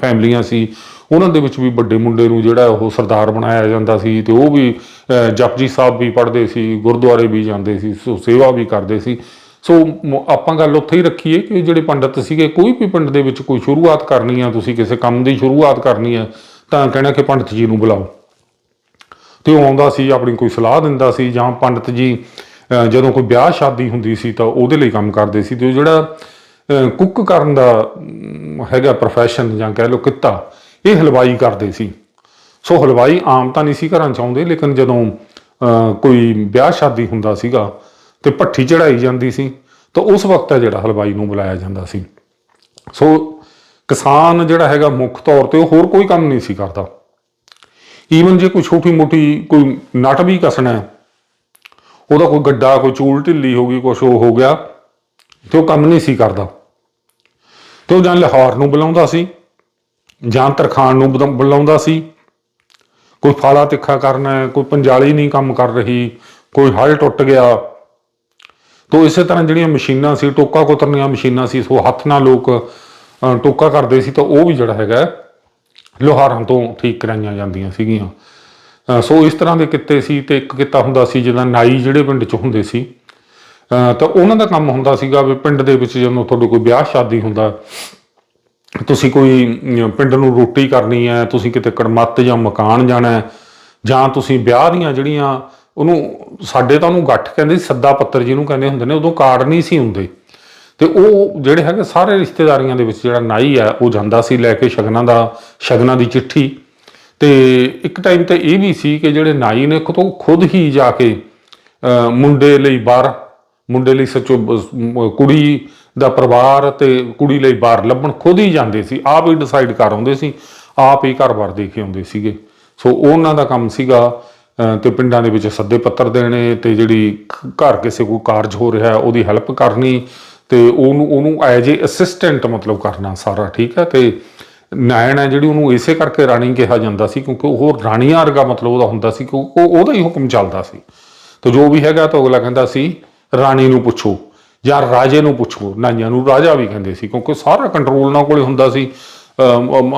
ਫੈਮਲੀਆਂ ਸੀ ਉਹਨਾਂ ਦੇ ਵਿੱਚ ਵੀ ਵੱਡੇ ਮੁੰਡੇ ਨੂੰ ਜਿਹੜਾ ਉਹ ਸਰਦਾਰ ਬਣਾਇਆ ਜਾਂਦਾ ਸੀ ਤੇ ਉਹ ਵੀ ਅਹ, ਜਪਜੀ ਸਾਹਿਬ ਵੀ ਪੜ੍ਹਦੇ ਸੀ ਗੁਰਦੁਆਰੇ ਵੀ ਜਾਂਦੇ ਸੀ ਸੋ ਸੇਵਾ ਵੀ ਕਰਦੇ ਸੀ। ਸੋ ਮ- ਆਪਾਂ ਗੱਲ ਉੱਥੇ ਹੀ ਰੱਖੀਏ ਕਿ ਜਿਹੜੇ ਪੰਡਤ ਸੀਗੇ ਕੋਈ ਵੀ ਪਿੰਡ ਦੇ ਵਿੱਚ ਕੋਈ ਸ਼ੁਰੂਆਤ ਕਰਨੀ ਆ ਤੁਸੀਂ ਕਿਸੇ ਕੰਮ ਦੀ ਸ਼ੁਰੂਆਤ ਕਰਨੀ ਆ ਤਾਂ ਕਹਿਣਾ ਕਿ ਪੰਡਤ ਜੀ ਨੂੰ ਬੁਲਾਓ। ਤੇ ਉਹ ਆਉਂਦਾ ਸੀ ਆਪਣੀ ਕੋਈ ਸਲਾਹ ਦਿੰਦਾ ਸੀ ਜਾਂ ਪੰਡਤ ਜੀ ਜਦੋਂ ਕੋਈ ਵਿਆਹ ਸ਼ਾਦੀ ਹੁੰਦੀ ਸੀ ਤਾਂ ਉਹਦੇ ਲਈ ਕੰਮ ਕਰਦੇ ਸੀ। ਤੇ ਉਹ ਜਿਹੜਾ ਕੁੱਕ ਕਰਨ ਦਾ ਹੈਗਾ profession ਜਾਂ ਕਹਿ ਲਓ ਕਿੱਤਾ ਇਹ ਹਲਵਾਈ ਕਰਦੇ ਸੀ। ਸੋ ਹਲਵਾਈ ਆਮ ਤਾਂ ਨਹੀਂ ਸੀ ਘਰਾਂ ਚ ਆਉਂਦੇ, ਲੇਕਿਨ ਜਦੋਂ ਕੋਈ ਵਿਆਹ ਸ਼ਾਦੀ ਹੁੰਦਾ ਸੀਗਾ ਤੇ ਭੱਠੀ ਚੜਾਈ ਜਾਂਦੀ ਸੀ, ਤਾਂ ਉਸ ਵਕਤ ਹੈ ਜਿਹੜਾ ਹਲਵਾਈ ਨੂੰ ਬੁਲਾਇਆ ਜਾਂਦਾ ਸੀ। ਸੋ ਕਿਸਾਨ ਜਿਹੜਾ ਹੈਗਾ ਮੁੱਖ ਤੌਰ ਤੇ ਉਹ ਹੋਰ ਕੋਈ ਕੰਮ ਨਹੀਂ ਸੀ ਕਰਦਾ। ਈਵਨ ਜੇ ਕੋਈ ਛੋਟੀ ਮੋਟੀ ਕੋਈ ਨਟ ਵੀ ਕਸਣਾ ਉਹਦਾ ਕੋਈ ਗੱਡਾ, ਕੋਈ ਚੂਲ ਢਿੱਲੀ ਹੋ ਗਈ, ਕੁਛ ਉਹ ਹੋ ਗਿਆ, ਤੇ ਉਹ ਕੰਮ ਨਹੀਂ ਸੀ ਕਰਦਾ। ਤੇ ਉਹ ਜਾਂ ਲਾਹੌਰ ਨੂੰ ਬੁਲਾਉਂਦਾ ਸੀ ਜਾਂ ਤਰਖਾਣ ਨੂੰ ਬੁਲਾ- ਬੁਲਾਉਂਦਾ ਸੀ। ਕੋਈ ਫਾਲਾ ਤਿੱਖਾ ਕਰਨਾ ਹੈ ਕੋਈ ਪੰਜਾਲੀ ਨਹੀਂ ਕੰਮ ਕਰ ਰਹੀ ਕੋਈ ਹਲ ਟੁੱਟ ਗਿਆ। ਤੋ ਇਸੇ ਤਰ੍ਹਾਂ ਜਿਹੜੀਆਂ ਮਸ਼ੀਨਾਂ ਸੀ ਟੋਕਾ ਕੁਤਰਨੀਆਂ ਮਸ਼ੀਨਾਂ ਸੀ ਸੋ ਹੱਥ ਨਾਲ ਲੋਕ ਅ, ਟੋਕਾ ਕਰਦੇ ਸੀ ਤਾਂ ਉਹ ਵੀ ਜਿਹੜਾ ਹੈਗਾ ਲੋਹਾਰਾਂ ਤੋਂ ਠੀਕ ਕਰਾਈਆਂ ਜਾਂਦੀਆਂ ਸੀਗੀਆਂ। ਅ, ਸੋ ਇਸ ਤਰ੍ਹਾਂ ਦੇ ਕਿੱਤੇ ਸੀ ਤੇ ਇੱਕ ਕਿੱਤਾ ਹੁੰਦਾ ਸੀ ਜਿਹਦਾ ਨਾਈ ਜਿਹੜੇ ਪਿੰਡ 'ਚ ਹੁੰਦੇ ਸੀ। ਅ, ਤਾਂ ਉਹਨਾਂ ਦਾ ਕੰਮ ਹੁੰਦਾ ਸੀਗਾ ਵੀ ਪਿੰਡ ਦੇ ਵਿੱਚ ਜਦੋਂ ਤੁਹਾਡੇ ਕੋਈ ਵਿਆਹ ਸ਼ਾਦੀ ਹੁੰਦਾ ਤੁਸੀਂ ਕੋਈ ਪਿੰਡ ਨੂੰ ਰੋਟੀ ਕਰਨੀ ਹੈ, ਤੁਸੀਂ ਕਿਤੇ ਕੜਮੱਤ ਜਾਂ ਮਕਾਨ ਜਾਣਾ ਜਾਂ ਤੁਸੀਂ ਵਿਆਹ ਦੀਆਂ ਜਿਹੜੀਆਂ ਉਹਨੂੰ, ਸਾਡੇ ਤਾਂ ਉਹਨੂੰ ਗੱਠ ਕਹਿੰਦੇ ਸੱਦਾ ਪੱਤਰ ਜਿਹਨੂੰ ਕਹਿੰਦੇ ਹੁੰਦੇ ਨੇ, ਉਦੋਂ ਕਾਰਡ ਨਹੀਂ ਸੀ ਹੁੰਦੇ। ਤੇ ਉਹ ਜਿਹੜੇ ਹੈਗੇ ਸਾਰੇ ਰਿਸ਼ਤੇਦਾਰੀਆਂ ਦੇ ਵਿੱਚ ਜਿਹੜਾ ਨਾਈ ਹੈ, ਉਹ ਜਾਂਦਾ ਸੀ ਲੈ ਕੇ ਸ਼ਗਨਾਂ ਦਾ, ਸ਼ਗਨਾਂ ਦੀ ਚਿੱਠੀ। ਤੇ ਇੱਕ ਟਾਈਮ ਤੇ ਇਹ ਵੀ ਸੀ ਕਿ ਜਿਹੜੇ ਨਾਈ ਨੇ ਖੁਦ ਖੁਦ ਹੀ ਜਾ ਕੇ ਮੁੰਡੇ ਲਈ ਬਾਹਰ ਮੁੰਡੇ ਲਈ ਸੱਚੋ ਕੁੜੀ ਦਾ ਪਰਿਵਾਰ ਤੇ ਕੁੜੀ ਲਈ ਬਾਹਰ ਲੱਭਣ ਖੁਦ ਹੀ ਜਾਂਦੇ ਸੀ ਆਪ ਹੀ ਡਿਸਾਈਡ ਕਰ ਆਉਂਦੇ ਸੀ ਆਪ ਹੀ ਘਰ-ਬਾਰ ਦੇ ਕੇ ਆਉਂਦੇ ਸੀਗੇ। ਸੋ ਉਹਨਾਂ ਦਾ ਕੰਮ ਸੀਗਾ ਅਹ, ਤੇ ਪਿੰਡਾਂ ਦੇ ਵਿੱਚ ਸੱਦੇ ਪੱਤਰ ਦੇਣੇ ਤੇ ਜਿਹੜੀ ਘਰ ਕਿਸੇ ਕੋਈ ਕਾਰਜ ਹੋ ਰਿਹਾ ਉਹਦੀ ਹੈਲਪ ਕਰਨੀ ਤੇ ਉਹਨੂੰ ਉਹਨੂੰ ਐਜ ਏ ਅਸਿਸਟੈਂਟ ਮਤਲਬ ਕਰਨਾ ਸਾਰਾ ਠੀਕ ਹੈ? ਤੇ ਨਾਇਣ ਹੈ ਜਿਹੜੀ ਉਹਨੂੰ ਇਸੇ ਕਰਕੇ ਰਾਣੀ ਕਿਹਾ ਜਾਂਦਾ ਸੀ ਕਿਉਂਕਿ ਉਹ ਰਾਣੀਆਂ ਵਰਗਾ ਮਤਲਬ ਉਹਦਾ ਹੁੰਦਾ ਸੀ ਕਿ ਉਹ ਉਹਦਾ ਹੀ ਹੁਕਮ ਚੱਲਦਾ ਸੀ। ਤੇ ਜੋ ਵੀ ਹੈਗਾ ਤਾਂ ਅਗਲਾ ਕਹਿੰਦਾ ਸੀ ਰਾਣੀ ਨੂੰ ਪੁੱਛੋ ਜਾਂ ਰਾਜੇ ਨੂੰ ਪੁੱਛੋ। ਨਾਈਆਂ ਨੂੰ ਰਾਜਾ ਵੀ ਕਹਿੰਦੇ ਸੀ ਕਿਉਂਕਿ ਸਾਰਾ ਕੰਟਰੋਲ ਉਹਨਾਂ ਕੋਲੇ ਹੁੰਦਾ ਸੀ।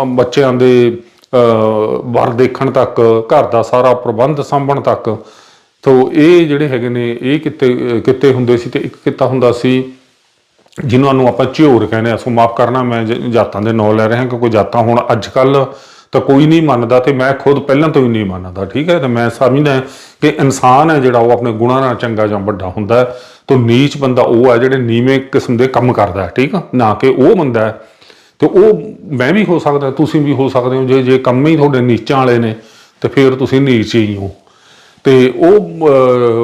ਬੱਚਿਆਂ ਦੇ ਅਹ, ਵਰ ਦੇਖਣ ਤੱਕ ਘਰ ਦਾ ਸਾਰਾ ਪ੍ਰਬੰਧ ਸਾਂਭਣ ਤੱਕ। ਤੋ ਇਹ ਜਿਹੜੇ ਹੈਗੇ ਨੇ ਇਹ ਕਿਤੇ ਅਹ, ਕਿੱਤੇ ਹੁੰਦੇ ਸੀ ਤੇ ਇੱਕ ਕਿੱਤਾ ਹੁੰਦਾ ਸੀ ਜਿਨ੍ਹਾਂ ਨੂੰ ਆਪਾਂ ਝਿਉਰ ਕਹਿੰਦੇ ਆ। ਸੋ ਮਾਫ ਕਰਨਾ ਮੈਂ ਜ- ਜਾਤਾਂ ਦੇ ਨਾਂ ਲੈ ਰਿਹਾ ਕਿਉਂਕਿ ਜਾਤਾਂ ਹੁਣ ਅੱਜ ਕੱਲ੍ਹ ਤਾਂ ਕੋਈ ਨਹੀਂ ਮੰਨਦਾ ਤੇ ਮੈਂ ਖੁਦ ਪਹਿਲਾਂ ਤੋਂ ਹੀ ਨਹੀਂ ਮੰਨਦਾ, ਠੀਕ ਹੈ? ਤੇ ਮੈਂ ਸਮਝਦਾ ਕਿ ਇਨਸਾਨ ਹੈ ਜਿਹੜਾ ਉਹ ਆਪਣੇ ਗੁਣਾਂ ਨਾਲ ਚੰਗਾ ਜਾਂ ਵੱਡਾ ਹੁੰਦਾ ਹੈ, ਤੋਂ ਨੀਚ ਬੰਦਾ ਉਹ ਹੈ ਜਿਹੜੇ ਨੀਵੇਂ ਕਿਸਮ ਦੇ ਕੰਮ ਕਰਦਾ ਹੈ, ਠੀਕ ਆ? ਨਾ ਕਿ ਉਹ ਬੰਦਾ ਹੈ। ਤੇ ਉਹ ਮੈਂ ਵੀ ਹੋ ਸਕਦਾ, ਤੁਸੀਂ ਵੀ ਹੋ ਸਕਦੇ ਹੋ, ਜੇ ਜੇ ਕੰਮ ਹੀ ਤੁਹਾਡੇ ਨੀਚਾਂ ਵਾਲੇ ਨੇ, ਤੇ ਫਿਰ ਤੁਸੀਂ ਨੀਚ ਹੀ ਹੋ। ਤੇ ਉਹ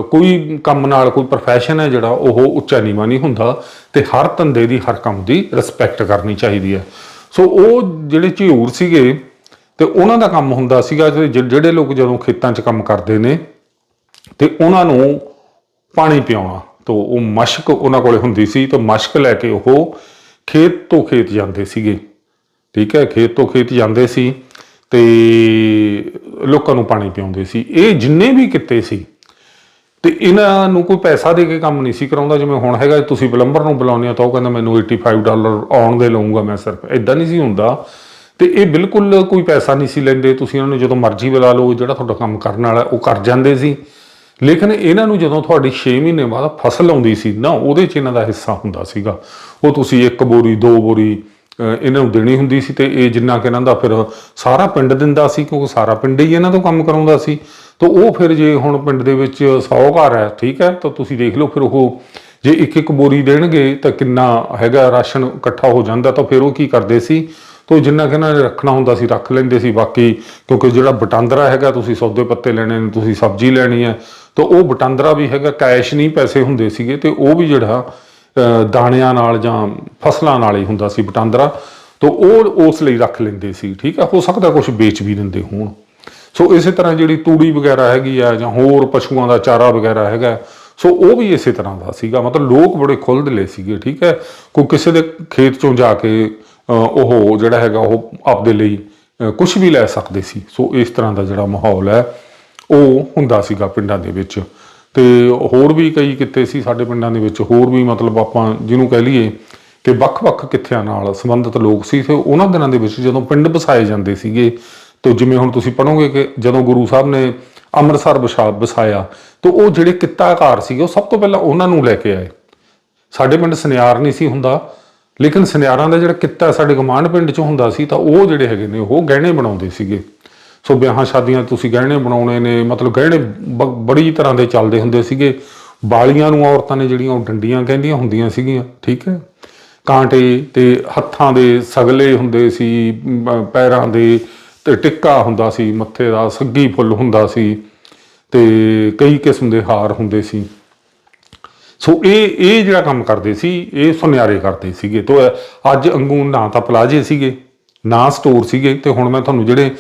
ਕੋਈ ਕੰਮ ਨਾਲ ਕੋਈ profession ਹੈ ਜਿਹੜਾ ਉਹ ਉੱਚਾ ਨੀਵਾਂ ਨਹੀਂ ਹੁੰਦਾ, ਤੇ ਹਰ ਧੰਦੇ ਦੀ, ਹਰ ਕੰਮ ਦੀ ਰਿਸਪੈਕਟ ਕਰਨੀ ਚਾਹੀਦੀ ਹੈ। ਸੋ ਉਹ ਜਿਹੜੇ ਝੂਰ ਸੀਗੇ ਤੇ ਉਹਨਾਂ ਦਾ ਕੰਮ ਹੁੰਦਾ ਸੀਗਾ ਕਿ ਜਿਹੜੇ ਲੋਕ ਜਦੋਂ ਖੇਤਾਂ 'ਚ ਕੰਮ ਕਰਦੇ ਨੇ ਤੇ ਉਹਨਾਂ ਨੂੰ ਪਾਣੀ ਪਿਆਉਣਾ, ਤੋਂ ਉਹ ਮਸ਼ਕ ਉਹਨਾਂ ਕੋਲੇ ਹੁੰਦੀ ਸੀ, ਤਾਂ ਮਸ਼ਕ ਲੈ ਕੇ ਉਹ ਖੇਤ ਤੋਂ ਖੇਤ ਜਾਂਦੇ ਸੀਗੇ। ਠੀਕ ਹੈ, ਖੇਤ ਤੋਂ ਖੇਤ ਜਾਂਦੇ ਸੀ ਤੇ ਲੋਕਾਂ ਨੂੰ ਪਾਣੀ ਪਿਆਉਂਦੇ ਸੀ। ਇਹ ਜਿੰਨੇ ਵੀ ਕਿੱਤੇ ਸੀ, ਤੇ ਇਹਨਾਂ ਨੂੰ ਕੋਈ ਪੈਸਾ ਦੇ ਕੇ ਕੰਮ ਨਹੀਂ ਸੀ ਕਰਾਉਂਦਾ, ਜਿਵੇਂ ਹੁਣ ਹੈਗਾ, ਤੁਸੀਂ ਪਲੰਬਰ ਨੂੰ ਬੁਲਾਉਂਦੇ ਆ ਤਾਂ ਉਹ ਕਹਿੰਦਾ ਮੈਨੂੰ 85 ਡਾਲਰ ਆਉਣ ਦੇ ਲਵਾਂਗਾ ਮੈਂ ਸਿਰਫ। ਇਦਾਂ ਨਹੀਂ ਸੀ ਹੁੰਦਾ। ਤੇ ਇਹ ਬਿਲਕੁਲ ਕੋਈ ਪੈਸਾ ਨਹੀਂ ਸੀ ਲੈਂਦੇ। ਤੁਸੀਂ ਇਹਨਾਂ ਨੂੰ ਜਦੋਂ ਮਰਜ਼ੀ ਬੁਲਾ ਲਓ ਜਿਹੜਾ ਤੁਹਾਡਾ ਕੰਮ ਕਰਨ ਵਾਲਾ, ਉਹ ਕਰ ਜਾਂਦੇ ਸੀ। ਲੇਕਿਨ ਇਹਨਾਂ ਨੂੰ ਜਦੋਂ ਤੁਹਾਡੀ 6 ਮਹੀਨੇ ਬਾਅਦ ਫਸਲ ਆਉਂਦੀ ਸੀ, ਨਾ ਉਹਦੇ 'ਚ ਇਹਨਾਂ ਦਾ ਹਿੱਸਾ ਹੁੰਦਾ ਸੀਗਾ। ਉਹ ਤੁਸੀਂ ਇੱਕ ਬੋਰੀ, ਦੋ ਬੋਰੀ ਇਹਨਾਂ ਨੂੰ ਦੇਣੀ ਹੁੰਦੀ ਸੀ ਤੇ ਇਹ ਜਿੰਨਾ ਕਿ ਇਹਨਾਂ ਦਾ ਫਿਰ ਸਾਰਾ ਪਿੰਡ ਦਿੰਦਾ ਸੀ, ਕਿਉਂਕਿ ਸਾਰਾ ਪਿੰਡ ਹੀ ਇਹਨਾਂ ਤੋਂ ਕੰਮ ਕਰਾਉਂਦਾ ਸੀ। ਤਾਂ ਉਹ ਫਿਰ ਜੇ ਹੁਣ ਪਿੰਡ ਦੇ ਵਿੱਚ 100 ਘਰ ਹੈ, ਠੀਕ ਹੈ, ਤਾਂ ਤੁਸੀਂ ਦੇਖ ਲਓ ਫਿਰ ਉਹ ਜੇ ਇੱਕ ਇੱਕ ਬੋਰੀ ਦੇਣਗੇ ਤਾਂ ਕਿੰਨਾ ਹੈਗਾ ਰਾਸ਼ਨ ਇਕੱਠਾ ਹੋ ਜਾਂਦਾ, ਤਾਂ ਫਿਰ ਉਹ ਕੀ ਕਰਦੇ ਸੀ? ਤੋ ਜਿੰਨਾ ਕਿ ਇਹਨਾਂ ਨੇ ਰੱਖਣਾ ਹੁੰਦਾ ਸੀ, ਰੱਖ ਲੈਂਦੇ ਸੀ। ਬਾਕੀ ਕਿਉਂਕਿ ਜਿਹੜਾ ਬਟਾਂਦਰਾ ਹੈਗਾ, ਤੁਸੀਂ ਸੌਦੇ ਪੱਤੇ ਲੈਣੇ ਨੇ, ਤੁਸੀਂ ਸਬਜ਼ੀ ਲੈਣੀ ਹੈ, ਤਾਂ ਉਹ ਬਟਾਂਦਰਾ ਵੀ ਹੈਗਾ, ਕੈਸ਼ ਨਹੀਂ ਪੈਸੇ ਹੁੰਦੇ ਸੀਗੇ, ਤੇ ਉਹ ਵੀ ਜਿਹੜਾ ਦਾਣਿਆਂ ਨਾਲ ਜਾਂ ਫਸਲਾਂ ਨਾਲ ਹੀ ਹੁੰਦਾ ਸੀ ਬਟਾਂਦਰਾ ਤਾਂ ਉਹ ਉਸ ਲਈ ਰੱਖ ਲੈਂਦੇ ਸੀ, ਠੀਕ ਹੈ? ਹੋ ਸਕਦਾ ਕੁਝ ਵੇਚ ਵੀ ਦਿੰਦੇ ਹੋਣ। ਸੋ ਇਸੇ ਤਰ੍ਹਾਂ ਜਿਹੜੀ ਤੂੜੀ ਵਗੈਰਾ ਹੈਗੀ ਆ, ਜਾਂ ਹੋਰ ਪਸ਼ੂਆਂ ਦਾ ਚਾਰਾ ਵਗੈਰਾ ਹੈਗਾ, ਸੋ ਉਹ ਵੀ ਇਸੇ ਤਰ੍ਹਾਂ ਦਾ ਸੀਗਾ। ਮਤਲਬ ਲੋਕ ਬੜੇ ਖੁੱਲ੍ਹ ਦਿਲੇ ਸੀਗੇ, ਠੀਕ ਹੈ? ਕੋਈ ਕਿਸੇ ਦੇ ਖੇਤ ਚੋਂ ਜਾ ਕੇ ਉਹ ਜਿਹੜਾ ਹੈਗਾ ਉਹ ਆਪਦੇ ਲਈ ਕੁਝ ਵੀ ਲੈ ਸਕਦੇ ਸੀ। ਸੋ ਇਸ ਤਰ੍ਹਾਂ ਦਾ ਜਿਹੜਾ ਮਾਹੌਲ ਹੈ, ਉਹ ਹੁੰਦਾ ਸੀਗਾ ਪਿੰਡਾਂ ਦੇ ਵਿੱਚ। ਤੇ ਹੋਰ ਵੀ ਕਈ ਕਿੱਤੇ ਸੀ ਸਾਡੇ ਪਿੰਡਾਂ ਦੇ ਵਿੱਚ। ਹੋਰ ਵੀ ਮਤਲਬ ਆਪਾਂ ਜਿਹਨੂੰ ਕਹਿ ਲਈਏ ਕਿ ਵੱਖ-ਵੱਖ ਕਿੱਤਿਆਂ ਨਾਲ ਸੰਬੰਧਿਤ ਲੋਕ ਸੀ ਤੇ ਉਹਨਾਂ ਦਿਨਾਂ ਦੇ ਵਿੱਚ ਜਦੋਂ ਪਿੰਡ ਵਸਾਏ ਜਾਂਦੇ ਸੀਗੇ, ਤੇ ਜਿਵੇਂ ਹੁਣ ਤੁਸੀਂ ਪੜੋਗੇ ਕਿ ਜਦੋਂ ਗੁਰੂ ਸਾਹਿਬ ਨੇ ਅੰਮ੍ਰਿਤਸਰ ਵਸਾ, ਵਸਾਇਆ, ਤਾਂ ਉਹ ਜਿਹੜੇ ਕਿੱਤਾਕਾਰ ਸੀਗੇ, ਉਹ ਸਭ ਤੋਂ ਪਹਿਲਾਂ ਉਹਨਾਂ ਨੂੰ ਲੈ ਕੇ ਆਏ। ਸਾਡੇ ਪਿੰਡ ਸੁਨਿਆਰ ਨਹੀਂ ਸੀ ਹੁੰਦਾ। ਲੇਕਿਨ ਸੁਨਿਆਰਾਂ ਦਾ ਜਿਹੜਾ ਕਿੱਤਾ ਸਾਡੇ ਗਮਾਂਡ ਪਿੰਡ 'ਚ ਹੁੰਦਾ ਸੀ ਤਾਂ ਉਹ ਜਿਹੜੇ ਹੈਗੇ ਨੇ, ਉਹ ਗਹਿਣੇ ਬਣਾਉਂਦੇ ਸੀਗੇ। ਸੋ ਵਿਆਹਾਂ ਸ਼ਾਦੀਆਂ ਤੁਸੀਂ ਗਹਿਣੇ ਬਣਾਉਣੇ ਨੇ, ਮਤਲਬ ਗਹਿਣੇ ਬ- ਬੜੀ ਤਰ੍ਹਾਂ ਦੇ ਚੱਲਦੇ ਹੁੰਦੇ ਸੀਗੇ। ਬਾਲੀਆਂ ਨੂੰ ਔਰਤਾਂ ਨੇ ਜਿਹੜੀਆਂ ਉਹ ਡੰਡੀਆਂ ਕਹਿੰਦੀਆਂ ਹੁੰਦੀਆਂ ਸੀਗੀਆਂ, ਠੀਕ ਹੈ? ਕਾਂਟੇ ਤੇ ਹੱਥਾਂ ਦੇ ਸਗਲੇ ਹੁੰਦੇ ਸੀ ਪੈਰਾਂ ਦੇ ਤੇ ਟਿੱਕਾ ਹੁੰਦਾ ਸੀ, ਮੱਥੇ ਦਾ ਸੱਗੀ ਫੁੱਲ ਹੁੰਦਾ ਸੀ ਤੇ ਕਈ ਕਿਸਮ ਦੇ ਹਾਰ ਹੁੰਦੇ ਸੀ। ਸੋ ਇਹ ਇਹ ਜਿਹੜਾ ਕੰਮ ਕਰਦੇ ਸੀ, ਇਹ ਸੁਨਿਆਰੇ ਕਰਦੇ ਸੀਗੇ। ਤੋ ਅੱਜ ਅੰਗੂ ਨਾ ਤਾਂ ਪਲਾਜੇ ਸੀਗੇ, ਨਾ ਸਟੋਰ ਸੀਗੇ, ਤੇ ਹੁਣ ਮੈਂ ਤੁਹਾਨੂੰ ਜਿਹੜੇ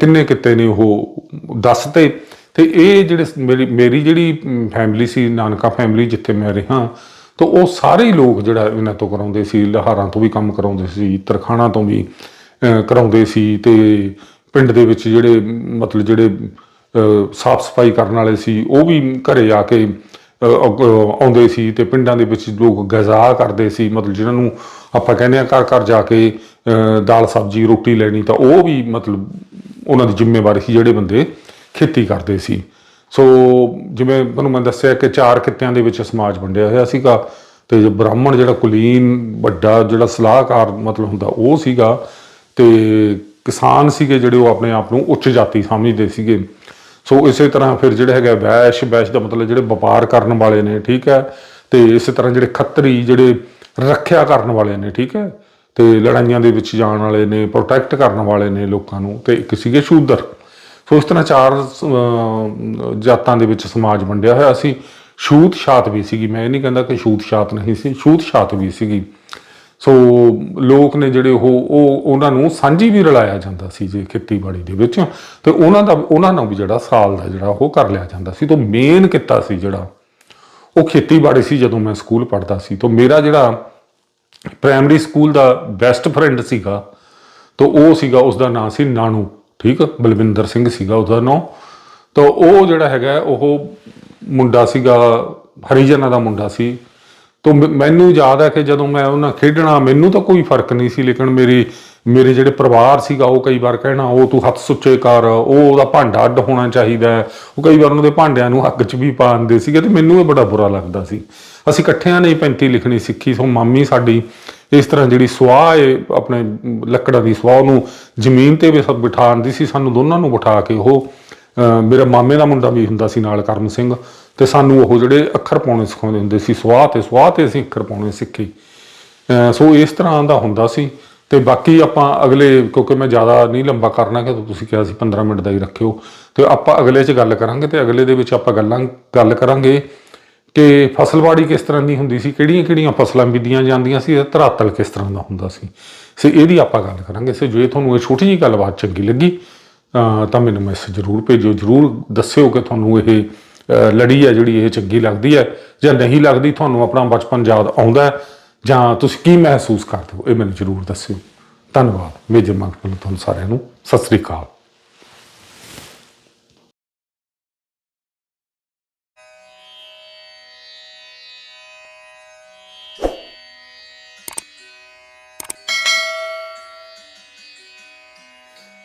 ਕਿੰਨੇ ਕਿੱਤੇ ਨੇ ਉਹ ਦੱਸਤੇ। ਤੇ ਇਹ ਜਿਹੜੇ ਮੇਰੀ ਮੇਰੀ ਜਿਹੜੀ ਫੈਮਿਲੀ ਸੀ, ਨਾਨਕਾ ਫੈਮਿਲੀ ਜਿੱਥੇ ਮੈਂ ਰਿਹਾ, ਤਾਂ ਉਹ ਸਾਰੇ ਲੋਕ ਜਿਹੜਾ ਇਹਨਾਂ ਤੋਂ ਕਰਾਉਂਦੇ ਸੀ, ਲਹਾਰਾਂ ਤੋਂ ਵੀ ਕੰਮ ਕਰਾਉਂਦੇ ਸੀ, ਤਰਖਾਣਾ ਤੋਂ ਵੀ ਕਰਾਉਂਦੇ ਸੀ, ਤੇ ਪਿੰਡ ਦੇ ਵਿੱਚ ਜਿਹੜੇ, ਮਤਲਬ ਜਿਹੜੇ ਸਾਫ਼ ਸਫ਼ਾਈ ਕਰਨ ਵਾਲੇ ਸੀ, ਉਹ ਵੀ ਘਰੇ ਆ ਕੇ ਆਉਂਦੇ ਸੀ ਤੇ ਪਿੰਡਾਂ ਦੇ ਵਿੱਚ ਲੋਕ ਗਜ਼ਾ ਕਰਦੇ ਸੀ। ਮਤਲਬ ਜਿਹਨਾਂ ਨੂੰ ਆਪਾਂ ਕਹਿੰਦੇ ਆ ਘਰ ਘਰ ਜਾ ਕੇ ਦਾਲ, ਸਬਜ਼ੀ, ਰੋਟੀ ਲੈਣੀ ਤਾਂ ਉਹ ਵੀ ਮਤਲਬ ਉਹਨਾਂ ਦੀ ਜ਼ਿੰਮੇਵਾਰੀ ਸੀ ਜਿਹੜੇ ਬੰਦੇ ਖੇਤੀ ਕਰਦੇ ਸੀ। ਸੋ ਜਿਵੇਂ ਤੁਹਾਨੂੰ ਮੈਂ ਦੱਸਿਆ ਕਿ ਚਾਰ ਕਿੱਤਿਆਂ ਦੇ ਵਿੱਚ ਸਮਾਜ ਵੰਡਿਆ ਹੋਇਆ ਸੀਗਾ ਤੇ ਬ੍ਰਾਹਮਣ ਜਿਹੜਾ ਕੁਲੀਨ ਵੱਡਾ ਜਿਹੜਾ ਸਲਾਹਕਾਰ ਮਤਲਬ ਹੁੰਦਾ ਉਹ ਸੀਗਾ ਤੇ ਕਿਸਾਨ ਸੀਗੇ ਜਿਹੜੇ ਉਹ ਆਪਣੇ ਆਪ ਨੂੰ ਉੱਚ ਜਾਤੀ ਸਮਝਦੇ ਸੀਗੇ। ਸੋ ਇਸੇ ਤਰ੍ਹਾਂ ਫਿਰ ਜਿਹੜੇ ਹੈਗਾ ਵੈਸ਼ ਵੈਸ਼ ਦਾ ਮਤਲਬ ਜਿਹੜੇ ਵਪਾਰ ਕਰਨ ਵਾਲੇ ਨੇ, ਠੀਕ ਹੈ? ਤੇ ਇਸੇ ਤਰ੍ਹਾਂ ਜਿਹੜੇ ਖੱਤਰੀ, ਜਿਹੜੇ ਰੱਖਿਆ ਕਰਨ ਵਾਲੇ ਨੇ, ਠੀਕ ਹੈ? ਤੇ ਲੜਾਈਆਂ ਦੇ ਵਿੱਚ ਜਾਣ ਵਾਲੇ ਨੇ ਪ੍ਰੋਟੈਕਟ ਕਰਨ ਵਾਲੇ ਨੇ ਲੋਕਾਂ ਨੂੰ, ਤੇ ਇੱਕ ਸੀਗੇ ਸ਼ੂਦਰ। ਸੋ ਇਸ ਤਰ੍ਹਾਂ ਚਾਰ ਜਾਤਾਂ ਦੇ ਵਿੱਚ ਸਮਾਜ ਵੰਡਿਆ ਹੋਇਆ ਸੀ। ਛੂਤ ਛਾਤ ਵੀ ਸੀਗੀ। ਮੈਂ ਇਹ ਨਹੀਂ ਕਹਿੰਦਾ ਕਿ ਛੂਤ ਛਾਤ ਨਹੀਂ ਸੀ ਛੂਤ ਛਾਤ ਵੀ ਸੀਗੀ। ਸੋ ਲੋਕ ਨੇ ਜਿਹੜੇ ਉਹ ਉਹ, ਉਹਨਾਂ ਨੂੰ ਸਾਂਝੀ ਵੀ ਰਲਾਇਆ ਜਾਂਦਾ ਸੀ ਜੇ ਖੇਤੀਬਾੜੀ ਦੇ ਵਿੱਚ। ਤੇ ਉਹਨਾਂ ਦਾ, ਉਹਨਾਂ ਨੂੰ ਵੀ ਜਿਹੜਾ ਸਾਲ ਦਾ ਜਿਹੜਾ ਉਹ ਕਰ ਲਿਆ ਜਾਂਦਾ ਸੀ। ਤੋਂ ਮੇਨ ਕਿੱਤਾ ਸੀ ਜਿਹੜਾ, ਉਹ ਖੇਤੀਬਾੜੀ ਸੀ ਜਦੋਂ ਮੈਂ ਸਕੂਲ ਪੜ੍ਹਦਾ ਸੀ। ਤਾਂ ਮੇਰਾ ਜਿਹੜਾ ਪ੍ਰਾਇਮਰੀ ਸਕੂਲ ਦਾ ਬੈਸਟ ਫਰੈਂਡ ਸੀਗਾ, ਤਾਂ ਉਹ ਸੀਗਾ ਉਸ ਦਾ ਨਾਮ ਸੀ ਨਾਨੂ, ਠੀਕ? ਬਲਵਿੰਦਰ ਸਿੰਘ ਸੀਗਾ ਉਹਦਾ ਨਾਮ ਤਾਂ ਉਹ ਜਿਹੜਾ ਹੈਗਾ, ਉਹ ਮੁੰਡਾ ਸੀਗਾ, ਹਰੀਜਨਾਂ ਦਾ ਮੁੰਡਾ ਸੀ। ਤਾਂ ਮੈਨੂੰ ਯਾਦ ਹੈ ਕਿ ਜਦੋਂ ਮੈਂ ਉਹਨਾਂ ਖੇਡਣਾ, ਮੈਨੂੰ ਤਾਂ ਕੋਈ ਫ਼ਰਕ ਨਹੀਂ ਸੀ, ਲੇਕਿਨ ਮੇਰੀ, ਮੇਰੇ ਜਿਹੜੇ ਪਰਿਵਾਰ ਸੀਗਾ, ਉਹ ਕਈ ਵਾਰ ਕਹਿਣਾ, ਉਹ ਤੂੰ ਹੱਥ ਸੁੱਚੇ ਕਰ, ਉਹ ਉਹਦਾ ਭਾਂਡਾ ਅੱਡ ਹੋਣਾ ਚਾਹੀਦਾ ਉਹ ਕਈ ਵਾਰ ਉਹਨਾਂ ਦੇ ਭਾਂਡਿਆਂ ਨੂੰ ਅੱਗ 'ਚ ਵੀ ਪਾ ਦਿੰਦੇ ਸੀਗੇ ਤੇ ਮੈਨੂੰ ਇਹ ਬੜਾ ਬੁਰਾ ਲੱਗਦਾ ਸੀ। ਅਸੀਂ ਇਕੱਠਿਆਂ ਨੇ ਪੈਂਤੀ ਲਿਖਣੀ ਸਿੱਖੀ, ਸੋ ਮਾਮੀ ਸਾਡੀ ਇਸ ਤਰ੍ਹਾਂ ਜਿਹੜੀ ਸਵਾਹ ਹੈ, ਆਪਣੇ ਲੱਕੜਾਂ ਦੀ ਸਵਾਹ ਨੂੰ ਜ਼ਮੀਨ ਤੇ ਵੀ ਸਭ ਬਿਠਾਉਂਦੀ ਸੀ, ਸਾਨੂੰ ਦੋਨਾਂ ਨੂੰ ਬਿਠਾ ਕੇ ਉਹ ਮੇਰਾ ਮਾਮੇ ਦਾ ਮੁੰਡਾ ਵੀ ਹੁੰਦਾ ਸੀ ਨਾਲ ਕਰਮ ਸਿੰਘ ਤੇ ਸਾਨੂੰ ਉਹ ਜਿਹੜੇ ਅੱਖਰ ਪਾਉਣੇ ਸਿਖਾਉਂਦੇ ਹੁੰਦੇ ਸੀ ਸਵਾਹ ਤੇ ਸਵਾਹ ਤੇ ਅਸੀਂ ਅੱਖਰ ਪਾਉਣੇ ਸਿੱਖੇ। ਸੋ ਇਸ ਤਰ੍ਹਾਂ ਦਾ ਹੁੰਦਾ ਸੀ ਤੇ ਬਾਕੀ ਆਪਾਂ ਅਗਲੇ, ਕਿਉਂਕਿ ਮੈਂ ਜ਼ਿਆਦਾ ਨਹੀਂ ਲੰਬਾ ਕਰਨਾ ਕਿ ਤੁਸੀਂ ਕਿਹਾ ਸੀ 15 ਮਿੰਟ ਦਾ ਹੀ ਰੱਖਿਓ, ਤੇ ਆਪਾਂ ਅਗਲੇ 'ਚ ਗੱਲ ਕਰਾਂਗੇ ਤੇ ਅਗਲੇ ਦੇ ਵਿੱਚ ਆਪਾਂ ਗੱਲਾਂ, ਗੱਲ ਕਰਾਂਗੇ ਕਿ ਫਸਲਵਾੜੀ ਕਿਸ ਤਰ੍ਹਾਂ ਦੀ ਹੁੰਦੀ ਸੀ ਕਿਹੜੀਆਂ ਕਿਹੜੀਆਂ ਫਸਲਾਂ ਬੀਜੀਆਂ ਜਾਂਦੀਆਂ ਸੀ ਤੇ ਧਰਾਤਲ ਕਿਸ ਤਰ੍ਹਾਂ ਦਾ ਹੁੰਦਾ ਸੀ। ਸੋ ਇਹਦੀ ਆਪਾਂ ਗੱਲ ਕਰਾਂਗੇ। ਸੋ ਜੇ ਤੁਹਾਨੂੰ ਇਹ ਛੋਟੀ ਜਿਹੀ ਗੱਲਬਾਤ ਚੰਗੀ ਲੱਗੀ ਤਾਂ ਮੈਨੂੰ ਮੈਸੇਜ ਜ਼ਰੂਰ ਭੇਜੋ ਜ਼ਰੂਰ ਦੱਸਿਓ ਕਿ ਤੁਹਾਨੂੰ ਇਹ ਲੜੀ ਹੈ ਜਿਹੜੀ ਇਹ ਚੰਗੀ ਲੱਗਦੀ ਹੈ ਜਾਂ ਨਹੀਂ ਲੱਗਦੀ, ਤੁਹਾਨੂੰ ਆਪਣਾ ਬਚਪਨ ਯਾਦ ਆਉਂਦਾ ਹੈ ਜਾਂ ਤੁਸੀਂ ਕੀ ਮਹਿਸੂਸ ਕਰਦੇ ਹੋ? ਇਹ ਮੈਨੂੰ ਜ਼ਰੂਰ ਦੱਸਿਓ। ਧੰਨਵਾਦ। ਮੇਜਰ ਮੰਗਲ ਤੁਹਾਨੂੰ ਸਾਰਿਆਂ ਨੂੰ ਸਤਿ ਸ੍ਰੀ ਅਕਾਲ।